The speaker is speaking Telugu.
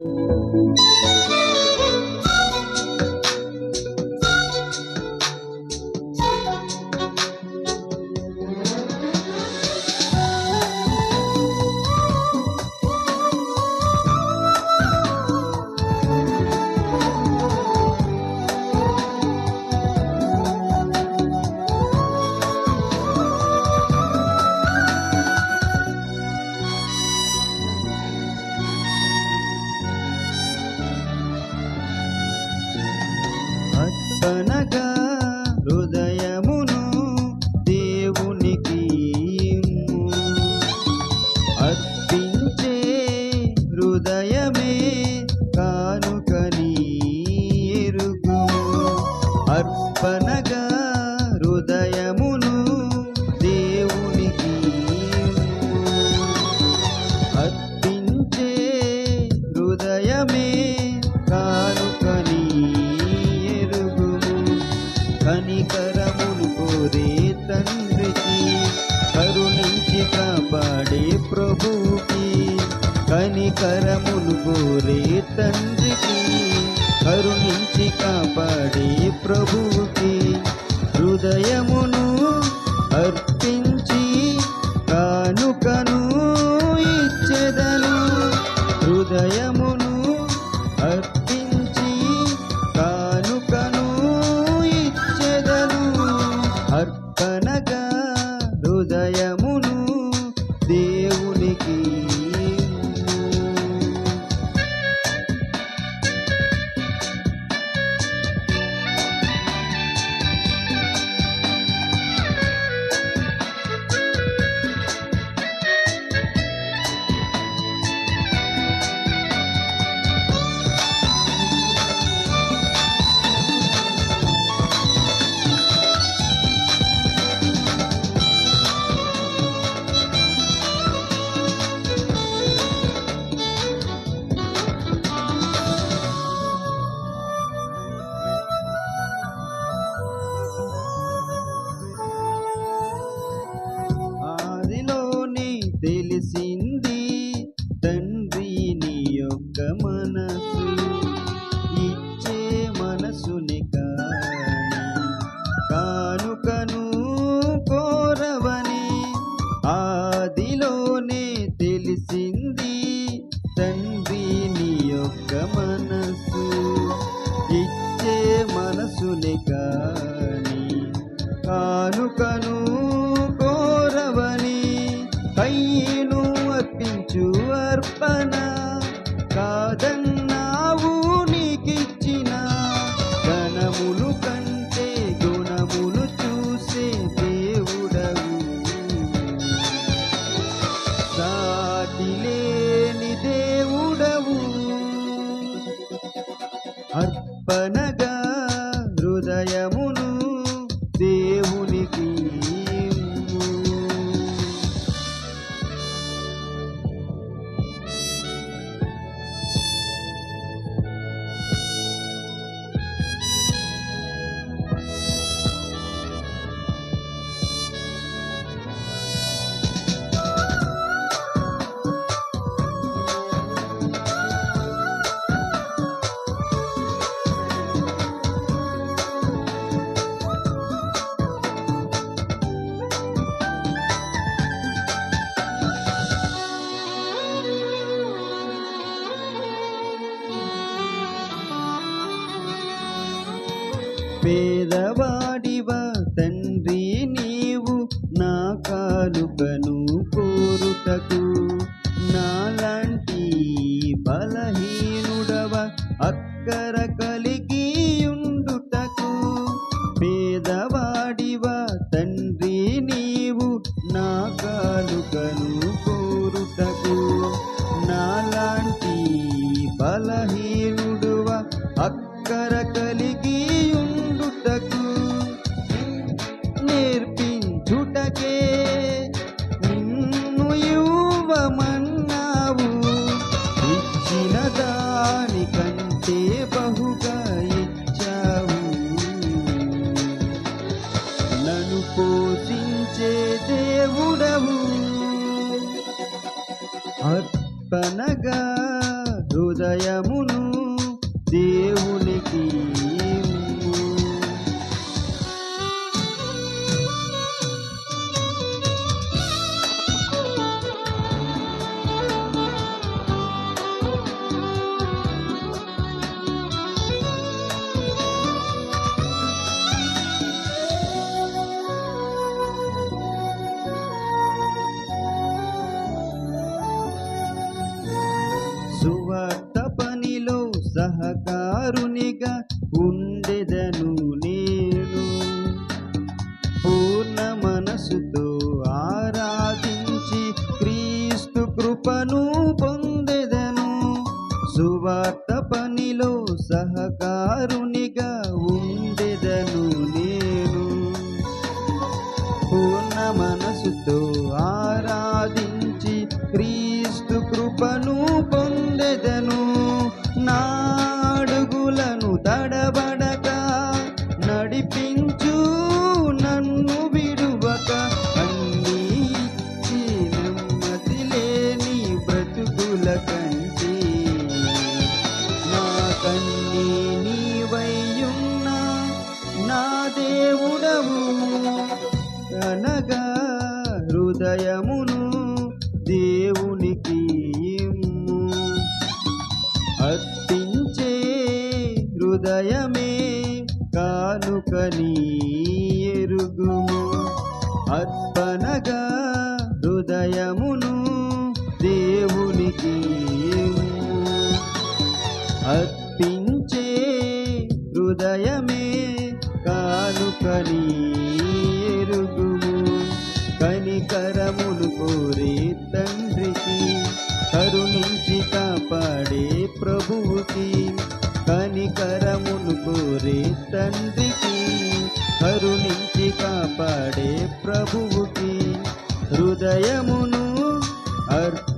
అర్పణగా కనికరములు గోరే తండ్రికి కరుణించి కాపాడే ప్రభువుకి హృదయమును అర్పించి కానుకను ఇచ్చెదను. హృదయమును అర్పించి కానుకను ఇచ్చెదను. అర్పణగా హృదయమును దేవునికి తెలిసింది తండ్రి నీ యొక్క మనసు. ఇచ్చే మనసుని కానుకను కోరవని ఆదిలోనే తెలిసింది తండ్రి నీ యొక్క మనసు. ఇచ్చే మనసుని కాని కానుకను హృదయమును పేదవాడివ తండ్రి నీవు? నా కానుకను కోరుటకు నాలాంటి బలహీనుడవ? అక్కర కలిగి ఉండుటకు పేదవాడివ తండ్రి నీవు? నా కానుకను కోరుటకు నాలాంటి బలహీనుడువ? అక్కర కలిగి ఇచ్చిన దానికంటే బహుగా ఇచ్చావు. నన్ను పోషించే దేవుడవు. అర్పణగా హృదయమును దేవునికి దారునిగా ఉండెదను నేను. పూర్ణ మనసుతో ఆరాధించి క్రీస్తు కృపను పొందెదను. సువార్త పనిలో సహకారునిగా ఉండెదను హృదయమును దేవునికి ఇమ్ము. అర్పించే హృదయమే కానుకని ఎరుగుము. అర్పణగా హృదయమును దేవునికి అర్పించే హృదయమే కానుకని తండ్రికి కరుణించి కాపాడే ప్రభువుకి కనికరమును కోరే తండ్రికి కరుణించి కాపాడే ప్రభువుకి హృదయమును అర్పించి